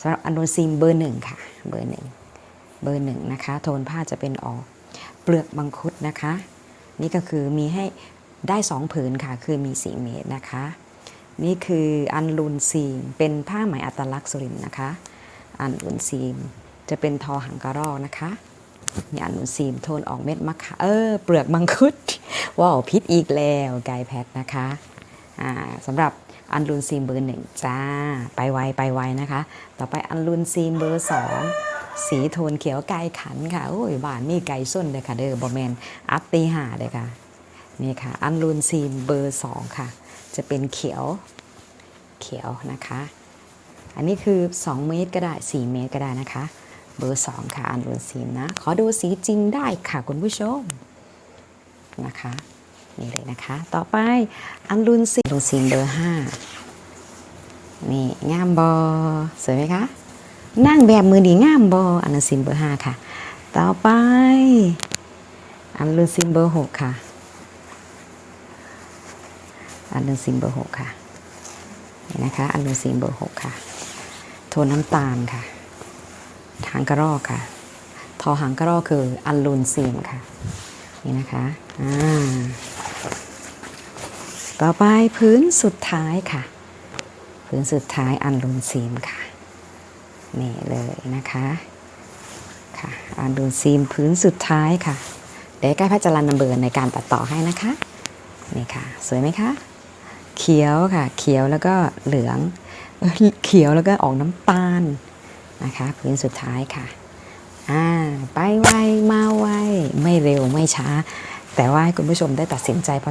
สำหรับอันโดซิมเบอร์หนึ่งค่ะ เบอร์หนึ่งเบอร์หนึ่งนะคะ โทนผ้าจะเป็นออกเปลือกมังคุดนะคะ นี่ก็คือมีให้ได้สองผืนค่ะ คือมี4เมตรนะคะ นี่คืออันลุนซีมเป็นผ้าไหมอัตลักษณ์สุรินนะคะ อันลุนซีมจะเป็นทอหังกระรอกนะคะนี่อันลุนซีมโทนออกเม็ดมะขามเออเปลือกมังคุดว้าวพิษอีกแล้วไกด์แพทนะคะ สำหรับอันลุนซีมเบอร์หนึ่งจ้า ไปไวไปไวนะคะ ต่อไปอันลุนซีมเบอร์สองสีโทนเขียวไก่ขันค่ะ โอ้ยบานมีไก่ส้นเลยค่ะ เด้อบอแมนอัพตีหาเลยค่ะ นี่ค่ะ อันลูนซีมเบอร์สองค่ะ จะเป็นเขียวเขียวนะคะ อันนี้คือ 2 เมตรก็ได้ 4 เมตรก็ได้นะคะ เบอร์ 2 ค่ะ อันลูนซีมนะ ขอดูสีจริงได้ค่ะคุณผู้ชมนะคะ นี่เลยนะคะ ต่อไปอันลูนซีลูนซีมเบอร์5นี่งามบอสวยไหมคะนั่งแบบมือดีงามบออันลูนซีมเบอร์5ค่ะ ต่อไปอันลูนซีมเบอร์6ค่ะอันลูซิมเบอร์หกค่ะเห็นะคะอันลูซิมเบอร์หกค่ะ โทนน้ำตาลค่ะหางกระรอกค่ะ ทอหางกระรอกคืออันลูนซีมค่ะ นี่นะคะ อ่า ต่อไปพื้นสุดท้ายค่ะ พื้นสุดท้ายอันลูนซีมค่ะ นี่เลยนะคะค่ะอันลูนซีมพื้นสุดท้ายค่ะ เดี๋ยวใกล้พัชรันนัมเบอร์ในการตัดต่อให้นะคะนี่ค่ะ สวยไหมคะเขียวค่ะ เขียวแล้วก็เหลืองเอ้ยเขียวแล้วก็ออกน้ำตาลนะคะพื้นสุดท้ายค่ะอ่าไปไวมาไวไม่เร็วไม่ช้า แต่ว่าให้คุณผู้ชมได้ตัดสินใจพอ